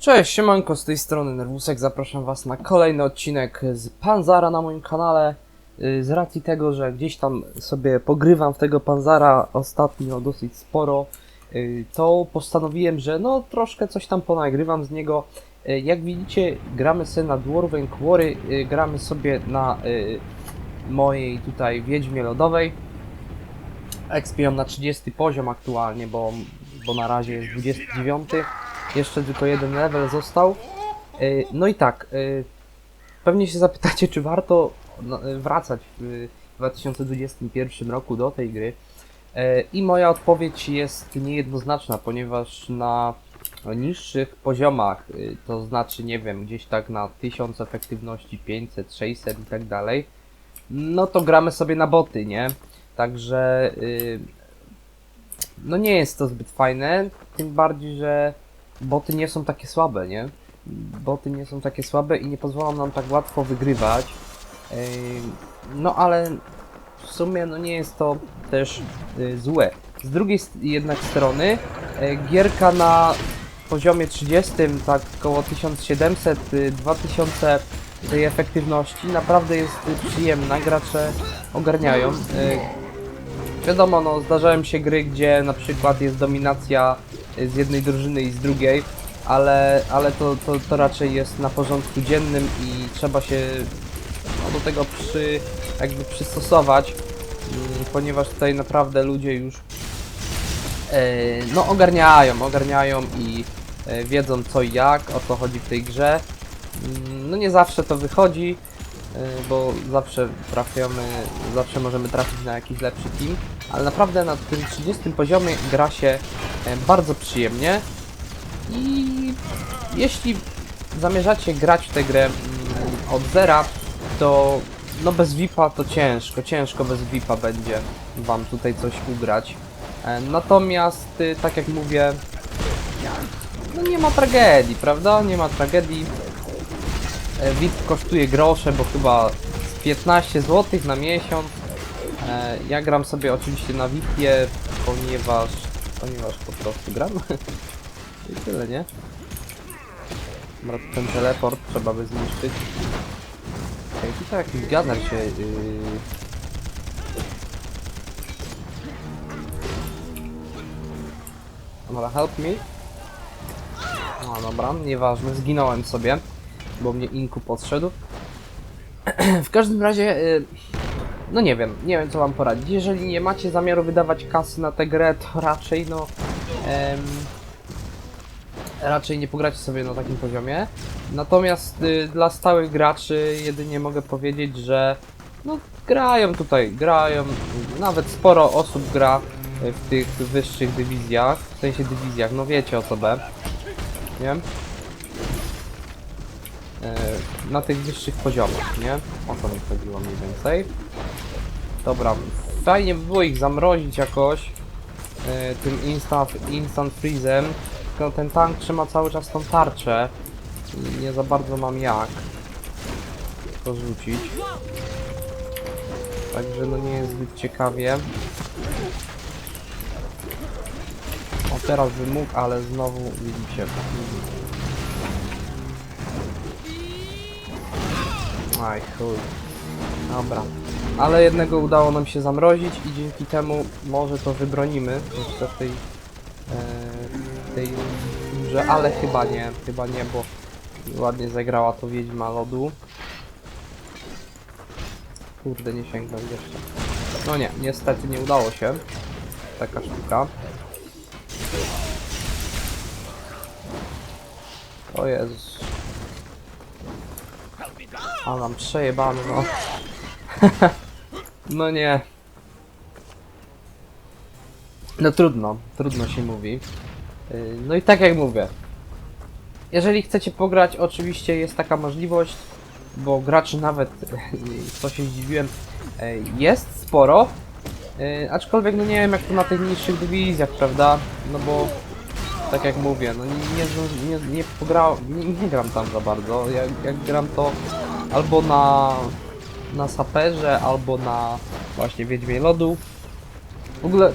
Cześć, siemanko, z tej strony Nerwusek, zapraszam was na kolejny odcinek z Panzara na moim kanale. Y, Z racji tego, że gdzieś tam sobie pogrywam w tego Panzara ostatnio dosyć sporo, y, to postanowiłem, że no troszkę coś tam ponagrywam z niego. Y, Jak widzicie, gramy sobie na Dwarven Quarry, gramy sobie na mojej tutaj Wiedźmie Lodowej. Expiam na 30 poziom aktualnie, bo, bo na razie jest 29. Jeszcze tylko jeden level został. Yy, No i tak, yy, pewnie się zapytacie, czy warto no, yy, wracać w 2021 roku do tej gry. I moja odpowiedź jest niejednoznaczna, ponieważ na niższych poziomach, to znaczy, nie wiem, gdzieś tak na 1000 efektywności, 500, 600 i tak dalej, no to gramy sobie na boty, nie? Także no nie jest to zbyt fajne, tym bardziej, że boty nie są takie słabe, nie? Boty nie są takie słabe i nie pozwolą nam tak łatwo wygrywać. No ale w sumie no nie jest to też y, złe. Z drugiej jednak strony e, gierka na poziomie 30, tak około 1700-2000 tej efektywności naprawdę jest y, przyjemna, gracze ogarniają. Wiadomo, no zdarzają się gry, gdzie na przykład jest dominacja z jednej drużyny i z drugiej, ale, ale to, to, to raczej jest na porządku dziennym i trzeba się no, do tego przy, jakby przystosować, mm, ponieważ tutaj naprawdę ludzie już e, no ogarniają, ogarniają i e, wiedzą co i jak, o co chodzi w tej grze. Mm, No nie zawsze to wychodzi, bo zawsze trafiamy, zawsze możemy trafić na jakiś lepszy team, ale naprawdę na tym 30 poziomie gra się e, bardzo przyjemnie i jeśli zamierzacie grać w tę grę mm, od zera, to no bez VIPa to ciężko, ciężko bez VIPa będzie wam tutaj coś ugrać. E, Natomiast, y, tak jak mówię, no nie ma tragedii, prawda? Nie ma tragedii. E, VIP kosztuje grosze, bo chyba z 15 zł na miesiąc. E, Ja gram sobie oczywiście na VIPie, ponieważ, ponieważ po prostu gram. I tyle, nie? Dobra, ten teleport trzeba by zniszczyć. Ej, tutaj jakiś gazer się... Yy... Dobra, help me. No dobra, nieważne, zginąłem sobie, bo mnie inku podszedł. w każdym razie, y, no nie wiem, nie wiem co wam poradzić. Jeżeli nie macie zamiaru wydawać kasy na tę grę, to raczej no... em, raczej nie pogracie sobie na takim poziomie. Natomiast y, dla stałych graczy jedynie mogę powiedzieć, że no grają tutaj, grają, nawet sporo osób gra y, w tych wyższych dywizjach, w sensie dywizjach, no wiecie o co B, nie? Na tych wyższych poziomach, nie? O to mi chodziło mniej więcej. Dobra, fajnie by było ich zamrozić jakoś e, tym instant, instant freezem, tylko ten tank trzyma cały czas tą tarczę i nie za bardzo mam jak to rzucić. Także no nie jest zbyt ciekawie. O teraz by mógł, ale znowu widzicie. Aj chuj. Dobra. Ale jednego udało nam się zamrozić i dzięki temu może to wybronimy jeszcze w tej e, tej grze, ale chyba nie, chyba nie, bo ładnie zagrała to Wiedźma Lodu. Kurde, nie sięgnął jeszcze. No nie, niestety nie udało się. Taka sztuka. O Jezus. A nam przejebany, no. no nie. No trudno, trudno się mówi. Yy, No i tak jak mówię. Jeżeli chcecie pograć, oczywiście jest taka możliwość, bo graczy nawet, co się zdziwiłem, yy, jest sporo. Yy, Aczkolwiek no nie wiem jak to na tych niższych dywizjach, prawda? No bo tak jak mówię, no nie, nie, nie, nie pograł, nie, nie gram tam za bardzo. Jak, jak gram to albo na, na saperze, albo na właśnie Wiedźmie Lodu. W ogóle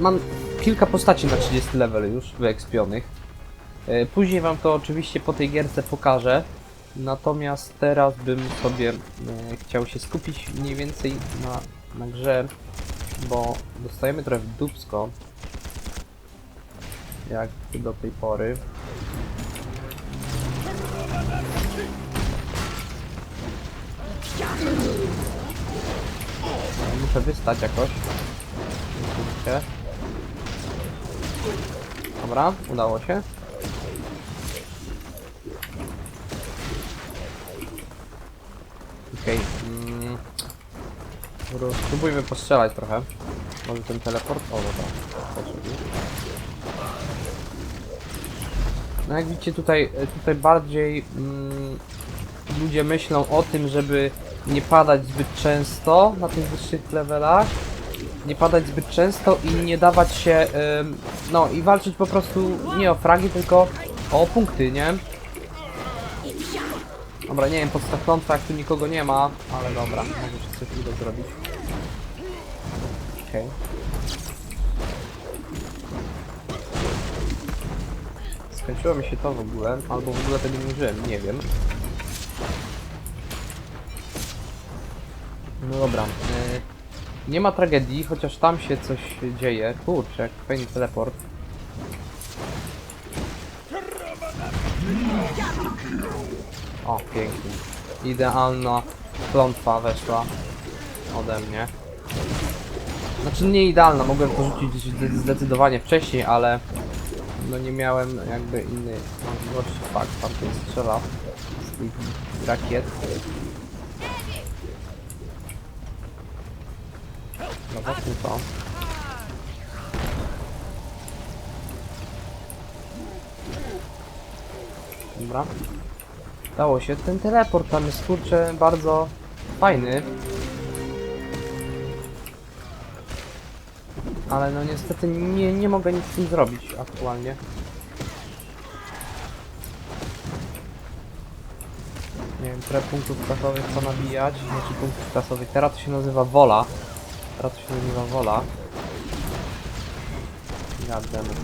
mam kilka postaci na 30 level już wyekspionych. E, Później wam to oczywiście po tej gierce pokażę. Natomiast teraz bym sobie e, chciał się skupić mniej więcej na, na grze, bo dostajemy trochę w dupsko. Jak do tej pory. Muszę wystać jakoś. Dobra, udało się. Okej. Mm. Dobra, Spróbujmy postrzelać trochę. Może ten teleport? O, dobra. No jak widzicie tutaj, tutaj bardziej mm, ludzie myślą o tym, żeby nie padać zbyt często na tych wyższych levelach. Nie padać zbyt często i nie dawać się, ym, no i walczyć po prostu nie o fragi, tylko o punkty, nie? Dobra, nie wiem, podstaw klątwa, jak tu nikogo nie ma, ale dobra, może się coś zrobić. Okej. Skończyło mi się to w ogóle, albo w ogóle tego nie użyłem, nie wiem. No dobra. y, nie ma tragedii, chociaż tam się coś dzieje. Kurczę, fajny teleport. O, pięknie. Idealna klątwa weszła ode mnie. Znaczy nie idealna, mogłem to rzucić zde- zdecydowanie wcześniej, ale no nie miałem jakby innej możliwości. Fakt, tam ten strzela z tych rakiet. No właśnie to. Dobra. Dało się. Ten teleport tam jest kurczę bardzo fajny. Ale no niestety nie, nie mogę nic z tym zrobić aktualnie. Nie wiem, które punktów klasowych to nabijać. Znaczy punktów klasowych. Teraz to się nazywa wola. Teraz się nazywa wola. Goddammit.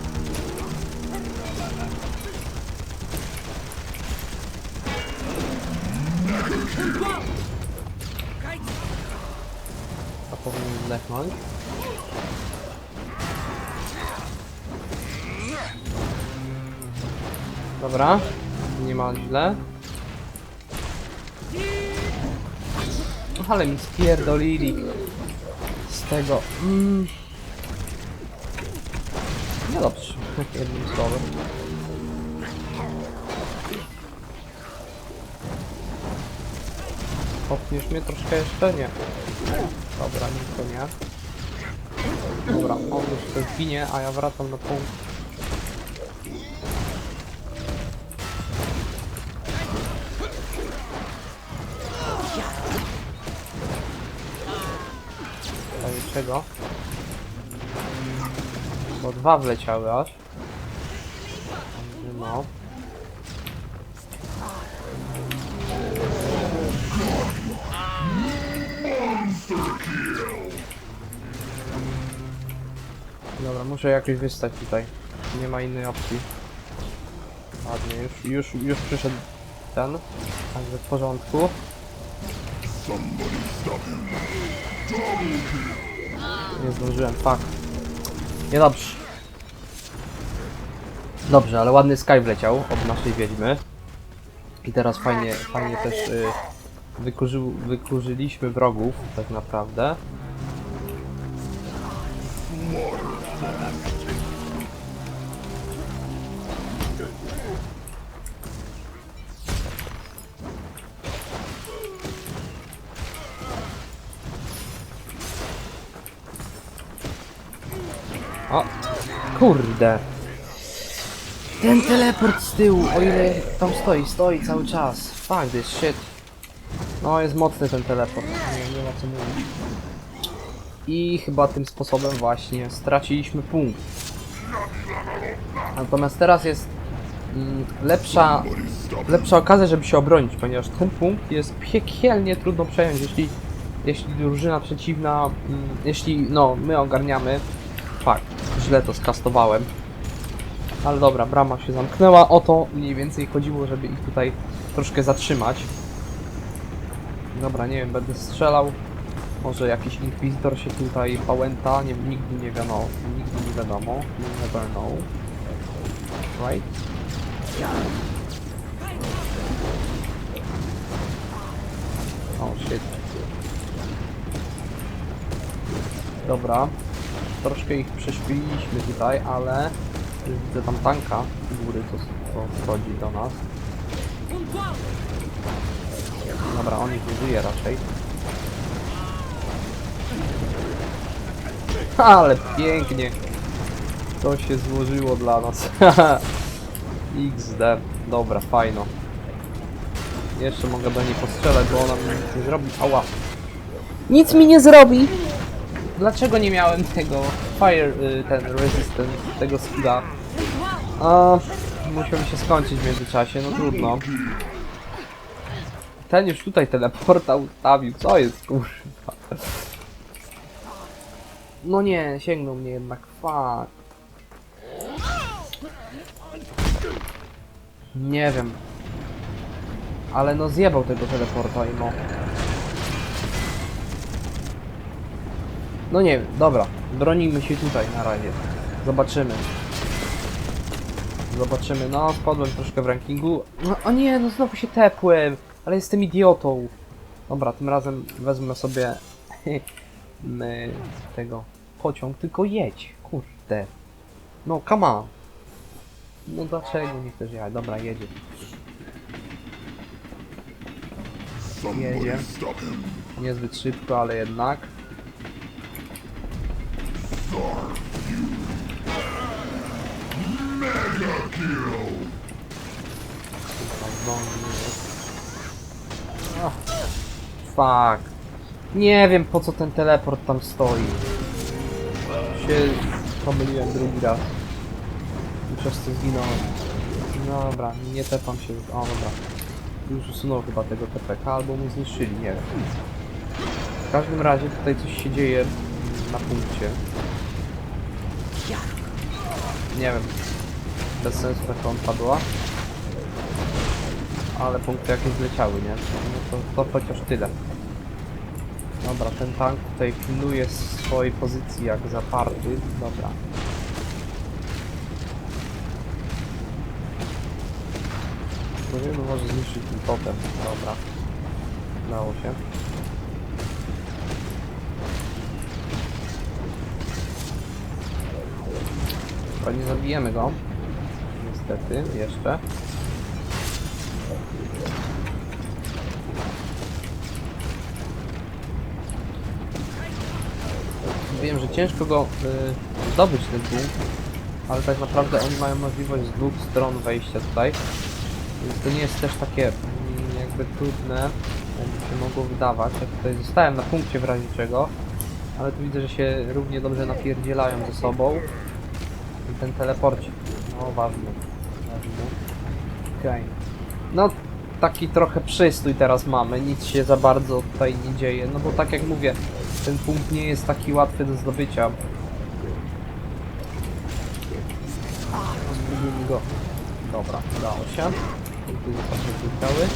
To powinien zdechnąć. Dobra, nie ma źle. Ale mi spierdolili tego. Mm. No dobrze, jednym słowem. Popniesz mnie troszkę jeszcze? Nie. Dobra, nie to nie. Dobra, on już to zginie, a ja wracam na punkt. Czego? Bo dwa wleciały aż. No. Dobra, muszę jakoś wystać tutaj. Nie ma innej opcji. Ładnie, już, już, już przyszedł ten. Także w porządku. Nie zdążyłem, fuck. Niedobrze. Dobrze, ale ładny sky wleciał od naszej wiedźmy. I teraz fajnie, fajnie też y, wykurzyliśmy wrogów, tak naprawdę. Kurde. Ten teleport z tyłu, o ile tam stoi, stoi cały czas. Fuck this shit. No, jest mocny ten teleport. Nie, nie ma co mówić. I chyba tym sposobem właśnie straciliśmy punkt. Natomiast teraz jest mm, lepsza, lepsza okazja, żeby się obronić, ponieważ ten punkt jest piekielnie trudno przejąć, jeśli, jeśli drużyna przeciwna, mm, jeśli no, my ogarniamy. Fakt, źle to skastowałem. Ale dobra, brama się zamknęła. O to mniej więcej chodziło, żeby ich tutaj troszkę zatrzymać. Dobra, nie wiem, będę strzelał. Może jakiś inkwizytor się tutaj pałęta, nie, nigdy nie wiadomo, nigdy nie wiadomo, you never know. Right? Oh shit. Dobra. Troszkę ich prześpiliśmy tutaj, ale widzę tam tanka z góry, co, co wchodzi do nas. Dobra, on ich nie żyje raczej. Ale pięknie. To się złożyło dla nas. XD. Dobra, fajno. Jeszcze mogę do niej postrzelać, bo ona mi nic nie zrobi. Ała. Nic mi nie zrobi! Dlaczego nie miałem tego fire, y, ten resistance, tego skilla? A, musiał się skończyć w międzyczasie, no trudno. Ten już tutaj teleporta ustawił, co jest kurwa? No nie, sięgnął mnie jednak, fuck. Nie wiem. Ale no zjebał tego teleporta i no. No nie wiem, dobra. Bronimy się tutaj na razie. Zobaczymy. Zobaczymy. No, spadłem troszkę w rankingu. No, o nie, no znowu się tepłem. Ale jestem idiotą. Dobra, tym razem wezmę sobie tego pociąg, tylko jedź. Kurde. No, come on. No dlaczego nie chcesz jechać? Dobra, jedzie. Jedzie. Niezbyt szybko, ale jednak. Tutaj zombie jest. Ach, Fuck. Nie wiem po co ten teleport tam stoi. Się pomyliłem drugi raz. I przez to zginąłem. Dobra, nie tepam się. O dobra. Już usunął chyba tego TPK albo mu zniszczyli, nie wiem. W każdym razie tutaj coś się dzieje na punkcie. Nie wiem. Bez sensu taka on padła. Ale punkty jakieś zleciały, nie? No to, to chociaż tyle. Dobra, ten tank tutaj pilnuje swojej pozycji jak zaparty. Dobra. Powinien może zniszczyć ten totem. Dobra. Udało się. Nie zabijemy go. Niestety, jeszcze. Wiem, że ciężko go y, zdobyć ten punkt, ale tak naprawdę oni mają możliwość z dwóch stron wejścia tutaj. Więc to nie jest też takie mm, jakby trudne, jakby się mogło wydawać. Ja tutaj zostałem na punkcie w razie czego, ale tu widzę, że się równie dobrze napierdzielają ze sobą. I ten teleporcik, no ważny, ważny. Okej. No taki trochę przystój teraz mamy, nic się za bardzo tutaj nie dzieje, no bo tak jak mówię, ten punkt nie jest taki łatwy do zdobycia. Zgubimy go. Dobra, udało się. Punkty zostały zniknęły.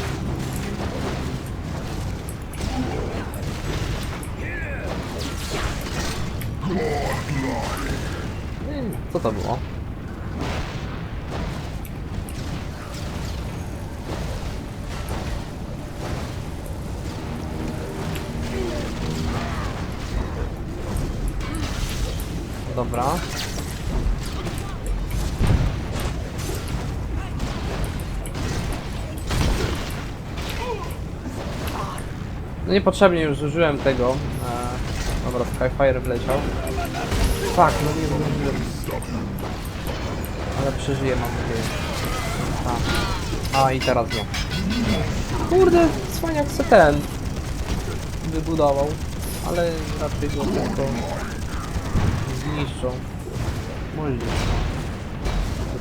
Hmm, Co to było? Dobra. No niepotrzebnie już zużyłem tego. E, dobra, Skyfire wleciał. Fuck, no nie zdążyłem. Ale przeżyję, mam nadzieję. A, A i teraz nie. Kurde, cwaniak se ten wybudował. Ale raczej go tylko zniszczą. Możliwe.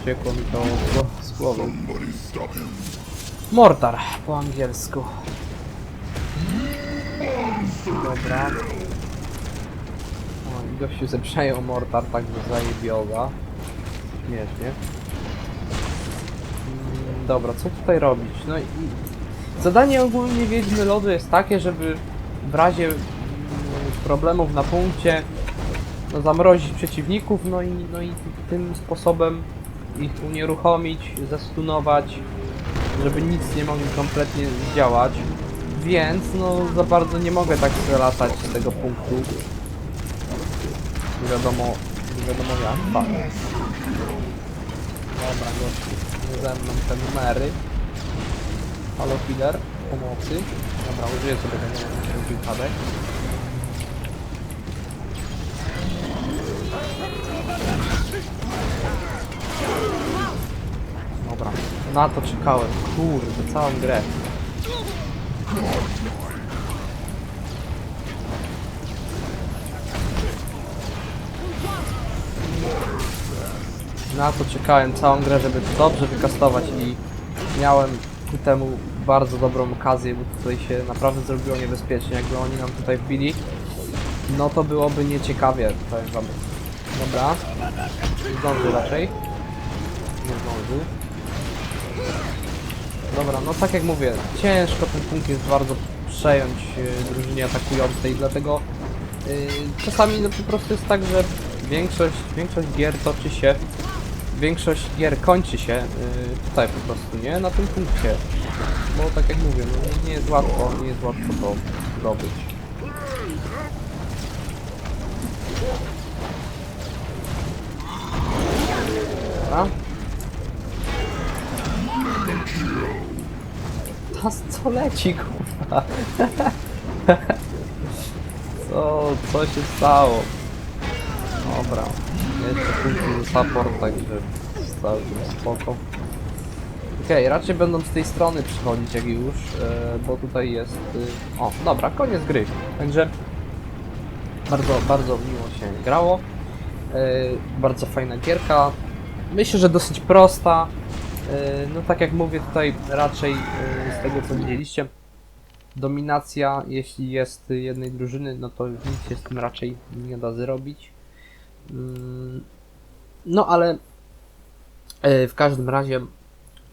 Uciekło mi to z głowy. Mortar po angielsku. Dobra. Gościu se mortar, także zajebioga. Śmiesznie. Dobra, co tutaj robić? No i zadanie ogólnie Wiedźmy Lodu jest takie, żeby w razie mm, problemów na punkcie no, zamrozić przeciwników, no i, no i tym sposobem ich unieruchomić, zestunować, żeby nic nie mogli kompletnie zdziałać. Więc no za bardzo nie mogę tak latać z tego punktu. Nie wiadomo, nie wiadomo jak. Fuck. Dobra, gościu, ze mną te numery. Halo killer, pomocy. Dobra, użyję sobie tego na wszelki wypadek. Dobra, na to czekałem. Kurde, całą grę. Na to czekałem całą grę, żeby dobrze wykastować i miałem ku temu bardzo dobrą okazję, bo tutaj się naprawdę zrobiło niebezpiecznie. Jakby oni nam tutaj wbili, no to byłoby nieciekawie, powiem wam. Dobra, zdąży raczej. Nie zdąży. Dobra, no tak jak mówię, ciężko ten punkt jest bardzo przejąć y, drużynie atakującej, dlatego y, czasami no po prostu jest tak, że większość, większość gier toczy się, większość gier kończy się y, tutaj po prostu, nie? Na tym punkcie. Bo tak jak mówię, no nie- jest łatwo, nie jest łatwo to zdobyć. Dobra. Tas co leci, kurwa? Co, co się stało? Dobra, jeszcze punkty za support, także całkiem spoko. Okej, raczej będą z tej strony przychodzić jak już, e, bo tutaj jest... y, O, dobra, koniec gry. Także bardzo, bardzo miło się grało. E, bardzo fajna gierka. Myślę, że dosyć prosta. E, No tak jak mówię tutaj raczej e, z tego co widzieliście dominacja jeśli jest jednej drużyny no to nic się z tym raczej nie da zrobić. Mm, No ale e, w każdym razie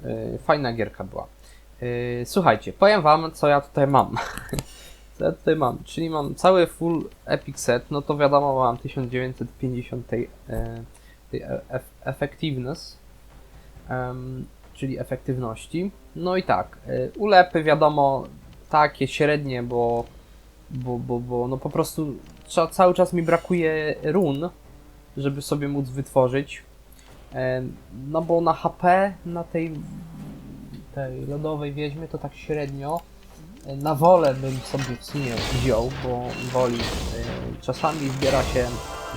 e, fajna gierka była. E, Słuchajcie, powiem wam co ja tutaj mam. Co ja tutaj mam? Czyli mam cały full epic set, no to wiadomo mam 1950 tej, tej eff- effectiveness, czyli efektywności. No i tak, ulepy wiadomo takie średnie, bo, bo, bo, bo no po prostu cały czas mi brakuje run, żeby sobie móc wytworzyć. Em, No bo na HP, na tej, tej lodowej wieźmie to tak średnio. E, Na wolę bym sobie w sumie wziął, bo woli e, czasami zbiera się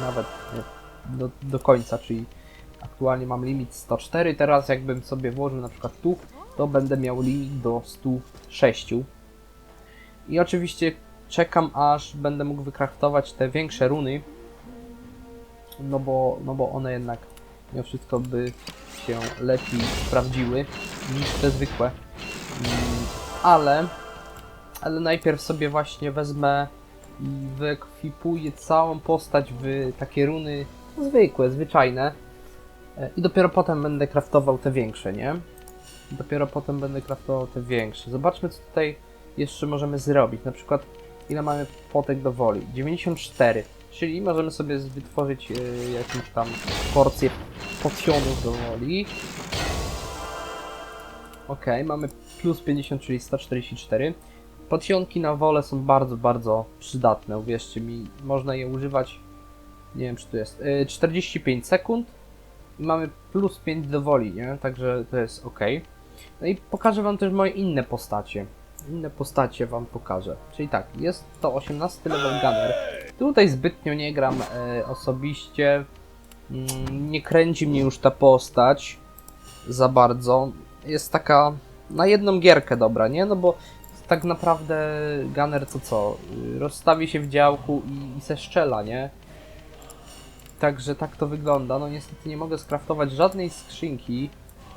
nawet e, do, do końca, czyli aktualnie mam limit 104, teraz jakbym sobie włożył na przykład tu, to będę miał limit do 106. I oczywiście czekam aż będę mógł wykraftować te większe runy, no bo, no bo one jednak mimo wszystko by się lepiej sprawdziły niż te zwykłe. Mm, Ale, ale najpierw sobie właśnie wezmę i wyekwipuję całą postać w takie runy zwykłe, zwyczajne. E, I dopiero potem będę kraftował te większe, nie? Dopiero potem będę kraftował te większe. Zobaczmy, co tutaj jeszcze możemy zrobić. Na przykład, ile mamy potek do woli? 94. Czyli możemy sobie wytworzyć e, jakąś tam porcję potionów do woli. Ok, mamy plus 50, czyli 144. Potionki na wolę są bardzo, bardzo przydatne, uwierzcie mi. Można je używać, nie wiem czy tu jest, e, 45 sekund i mamy plus 5 do woli, nie? Także to jest ok. No i pokażę wam też moje inne postacie. Inne postacie wam pokażę. Czyli tak, jest to 18 level gunner. Tutaj zbytnio nie gram e, osobiście. Mm, nie kręci mnie już ta postać za bardzo. Jest taka na jedną gierkę dobra, nie? No bo tak naprawdę gunner to co? Rozstawi się w działku i, i se nie? Także tak to wygląda. No niestety nie mogę skraftować żadnej skrzynki.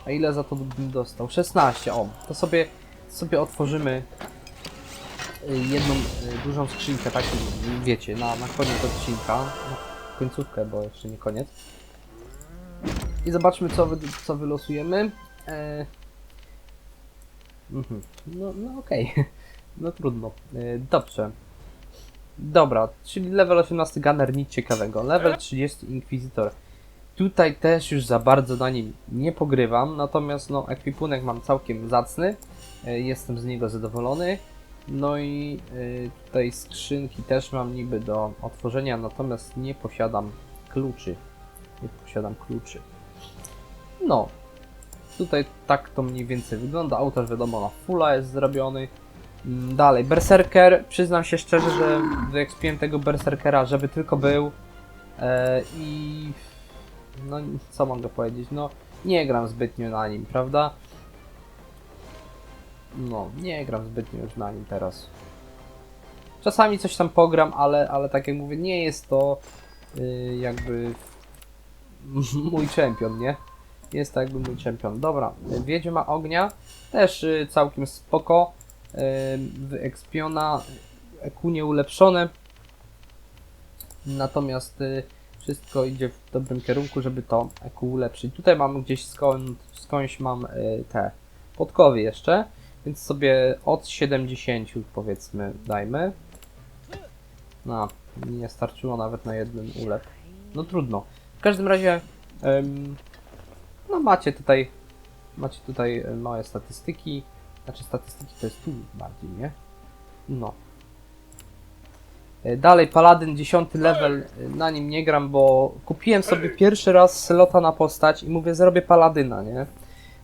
A ile za to bym dostał? 16, o. To sobie, sobie otworzymy y, jedną y, dużą skrzynkę, tak wiecie, na, na koniec odcinka. Na końcówkę, bo jeszcze nie koniec. I zobaczmy co, wy, co wylosujemy. E, Mhm. No, no okej. No trudno. Yy, Dobrze. Dobra, czyli level 18 Gunner, nic ciekawego. Level 30 Inquisitor. Tutaj też już za bardzo na nim nie pogrywam, natomiast no ekwipunek mam całkiem zacny. Yy, Jestem z niego zadowolony. No i yy, tutaj skrzynki też mam niby do otworzenia, natomiast nie posiadam kluczy. Nie posiadam kluczy. No, Tutaj tak to mniej więcej wygląda. Autor wiadomo na fulla jest zrobiony. Mm, Dalej, Berserker. Przyznam się szczerze, że wyekspiłem tego Berserkera, żeby tylko był. E, I no co mogę powiedzieć? No nie gram zbytnio na nim, prawda? No, nie gram zbytnio już na nim teraz. Czasami coś tam pogram, ale, ale tak jak mówię, nie jest to y, jakby mój czempion, nie? Jest to jakby mój czempion. Dobra, Wiedźma Ognia też y, całkiem spoko. Y, Wyekspiona, EQ nieulepszone. Natomiast y, wszystko idzie w dobrym kierunku, żeby to EQ ulepszyć. Tutaj mam gdzieś skąd, skądś mam y, te podkowy jeszcze, więc sobie od 70 powiedzmy dajmy. No, nie starczyło nawet na jeden ulep. No trudno. W każdym razie em, no macie tutaj macie tutaj e, małe statystyki. Znaczy statystyki to jest tu bardziej, nie? No. E, Dalej Paladyn 10 level, e, na nim nie gram, bo kupiłem sobie pierwszy raz slota na postać i mówię zrobię Paladyna, nie?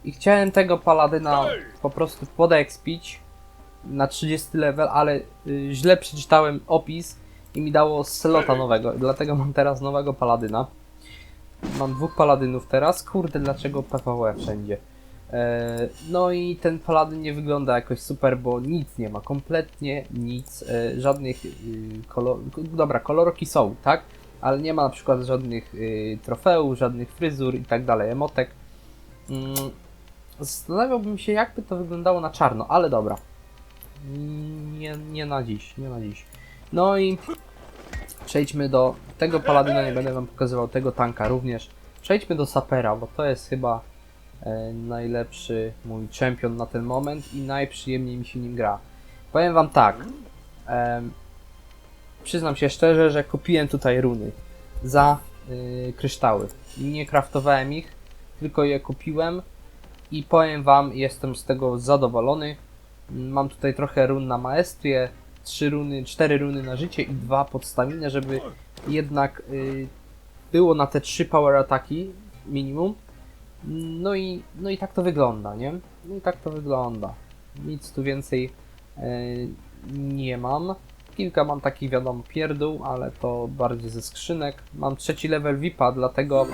I chciałem tego Paladyna po prostu podeekspić na 30 level, ale y, źle przeczytałem opis i mi dało slota nowego, dlatego mam teraz nowego Paladyna. Mam dwóch paladynów teraz. Kurde, dlaczego PvE wszędzie? E, no i ten paladyn nie wygląda jakoś super, bo nic nie ma, kompletnie nic, e, żadnych y, kolor... Dobra, kolorki są, tak? Ale nie ma na przykład żadnych y, trofeów, żadnych fryzur i tak dalej, emotek. Mm, Zastanawiałbym się, jakby to wyglądało na czarno, ale dobra. Nie, nie na dziś, nie na dziś. No i przejdźmy do tego paladyna, nie będę wam pokazywał tego tanka również. Przejdźmy do sapera, bo to jest chyba e, najlepszy mój czempion na ten moment i najprzyjemniej mi się nim gra. Powiem wam tak. em, przyznam się szczerze, że kupiłem tutaj runy za y, kryształy. Nie kraftowałem ich, tylko je kupiłem i powiem wam, jestem z tego zadowolony. Mam tutaj trochę run na maestrię, trzy runy, cztery runy na życie i dwa pod staminę, żeby jednak y, było na te trzy power ataki minimum. No i, no i tak to wygląda, nie? No i tak to wygląda. Nic tu więcej y, nie mam. Kilka mam takich wiadomo pierdół, ale to bardziej ze skrzynek. Mam trzeci level VIPa, dlatego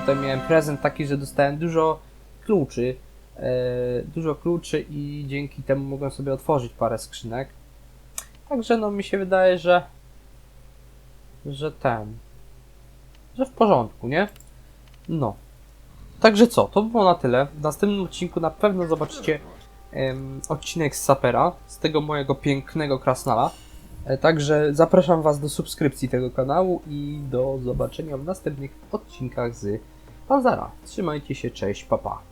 tutaj miałem prezent taki, że dostałem dużo kluczy. e, dużo kluczy i dzięki temu mogłem sobie otworzyć parę skrzynek. Także no mi się wydaje, że że ten że w porządku, nie? No. Także co, to było na tyle. W następnym odcinku na pewno zobaczycie odcinek z Sapera, z tego mojego pięknego krasnala. E, Także zapraszam Was do subskrypcji tego kanału i do zobaczenia w następnych odcinkach z Panzara. Trzymajcie się, cześć, papa. Pa.